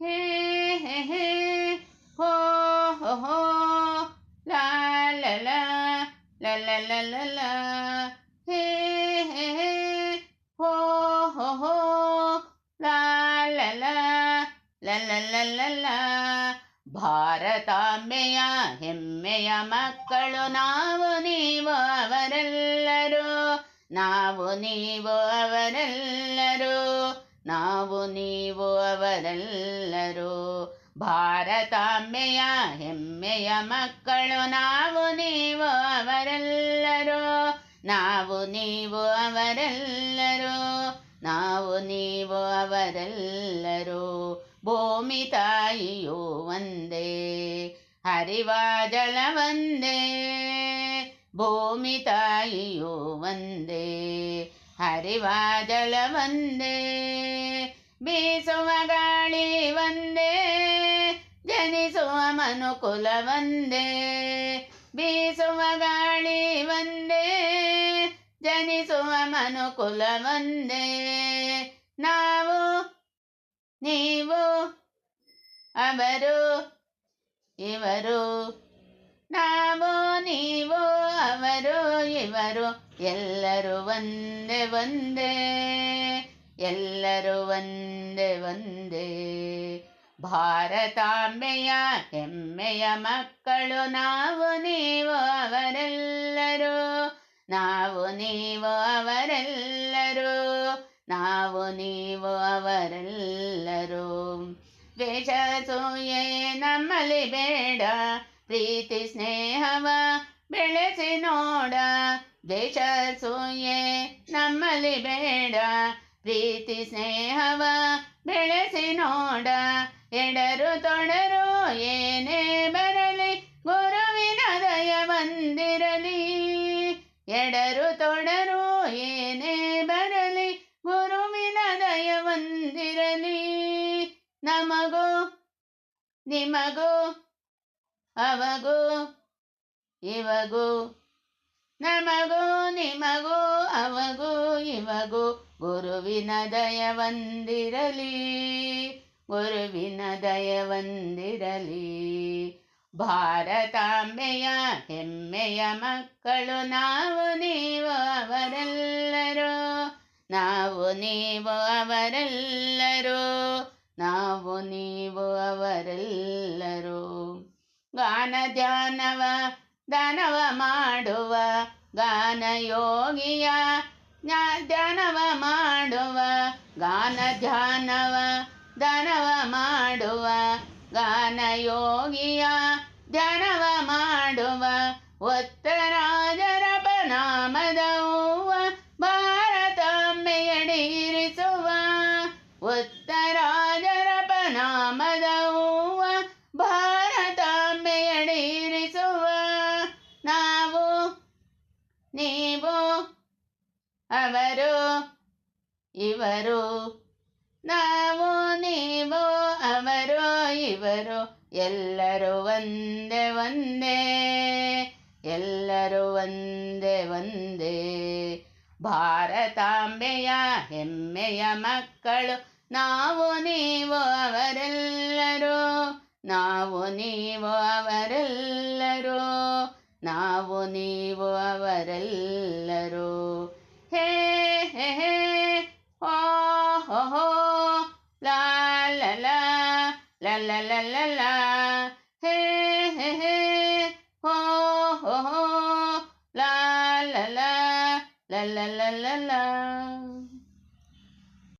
ಹೇ ಹೇ ಹೇ ಹೋ ಹೋ ಹೋ ಲಾ ಲ ಲ ಲ ಲ ಲ ಲ ಲ ಹೇ ಹೇ ಹೇ ಹೋ ಹೋ ಹೋ ಲಾ ಲ ಲ ಲ ಲ ಲ ಲ ಲ ಭಾರತಾಂಬೆಯ ಹೆಮ್ಮೆಯ ಮಕ್ಕಳು ನಾವು ನೀವು ಅವರೆಲ್ಲರೂ ನಾವು ನೀವು ಅವರೆಲ್ಲರೂ ನಾವು ನೀವು ಅವರೆಲ್ಲರೂ ಭಾರತಾಂಬೆಯ ಹೆಮ್ಮೆಯ ಮಕ್ಕಳು. ನಾವು ನೀವು ಅವರೆಲ್ಲರೂ, ನಾವು ನೀವು ಅವರೆಲ್ಲರೂ, ನಾವು ನೀವು ಅವರೆಲ್ಲರೂ ಭೂಮಿ ತಾಯಿಯು ಒಂದೇ ಹರಿವ ಜಲ ಒಂದೇ, ಭೂಮಿ ತಾಯಿಯು ಒಂದೇ ಹರಿವ ಜಲ ಒಂದೇ. ಬೀಸುವ ಗಾಳಿ ಒಂದೇ, ಜನಿಸುವ ಮನುಕುಲ ಒಂದೇ ಬೀಸುವ ಗಾಳಿ ಒಂದೇ, ಜನಿಸುವ ಮನುಕುಲ ಒಂದೇ ನಾವು, ನೀವು, ಅವರು, ಇವರು. ನಾವು, ನೀವು, ಅವರು, ಇವರು. ಎಲ್ಲರೂ ಒಂದೇ ಒಂದೇ. ಎಲ್ಲರೂ ಒಂದೇ ಒಂದೇ. ಭಾರತಾಂಬೆಯ ಹೆಮ್ಮೆಯ ಮಕ್ಕಳು ನಾವು, ನೀವು ಅವರೆಲ್ಲರೂ. ನಾವು, ನೀವು ಅವರೆಲ್ಲರೂ. ನಾವು, ನೀವು ಅವರೆಲ್ಲರೂ. ದ್ವೇಷ ಸೂಯೆ ನಮ್ಮಲ್ಲಿ ಬೇಡ. ಪ್ರೀತಿ, ಸ್ನೇಹವ ಬೆಳೆಸಿ ನೋಡ. ದ್ವೇಷ ಸೂಯೆ ನಮ್ಮಲ್ಲಿ ಬೇಡ. ಪ್ರೀತಿ ಸ್ನೇಹವ ಬೆಳೆಸಿ ನೋಡ. ಎಡರು ತೊಡರು, ಏನೇ ಬರಲಿ, ಗುರುವಿನ ದಯ ಬಂದಿರಲಿ. ಎಡರು ತೊಡರು, ಏನೇ ಬರಲಿ, ಗುರುವಿನ ದಯ ಬಂದಿರಲಿ. ನಮಗೂ, ನಿಮಗೂ, ಅವಗೂ, ಇವಗೂ, ನಮಗೂ, ನಿಮಗೂ, ಅವಗೂ, ಇವಗೂ. ಗುರುವಿನ ದಯವಂದಿರಲಿ ಗುರುವಿನ ದಯವಂದಿರಲಿ ಭಾರತಾಂಬೆಯ ಹೆಮ್ಮೆಯ ಮಕ್ಕಳು ನಾವು, ನೀವು ಅವರೆಲ್ಲರೂ, ನಾವು, ನೀವು ಅವರೆಲ್ಲರೂ, ನಾವು, ನೀವು ಅವರೆಲ್ಲರೂ. ಗಾನ ಧ್ಯಾನವ, ದಾನವ ಮಾಡುವ ಗಾನ ಯೋಗಿಯ ಧ್ಯಾನವ ಮಾಡುವ ಗಾನ ಧ್ಯಾನವ ದಾನವ ಮಾಡುವ ಗಾನ ಯೋಗಿಯ ಧ್ಯಾನವ ಮಾಡುವ ಒತ್ತರಾಜರ ನಾಮದ ಅವರು ಇವರು ನಾವು ನೀವು ಅವರು ಇವರು ಎಲ್ಲರೂ ಒಂದೇ ಒಂದೇ ಎಲ್ಲರೂ ಒಂದೇ ಒಂದೇ ಭಾರತಾಂಬೆಯ ಹೆಮ್ಮೆಯ ಮಕ್ಕಳು ನಾವು ನೀವು ಅವರೆಲ್ಲರೂ ನಾವು ನೀವು ಅವರೆಲ್ಲರೂ ನಾವು ನೀವು ಅವರೆಲ್ಲರೂ hey hey hey ho ho ho. La la la la la la la la. Hey hey hey ho ho ho. La la la la la la la la.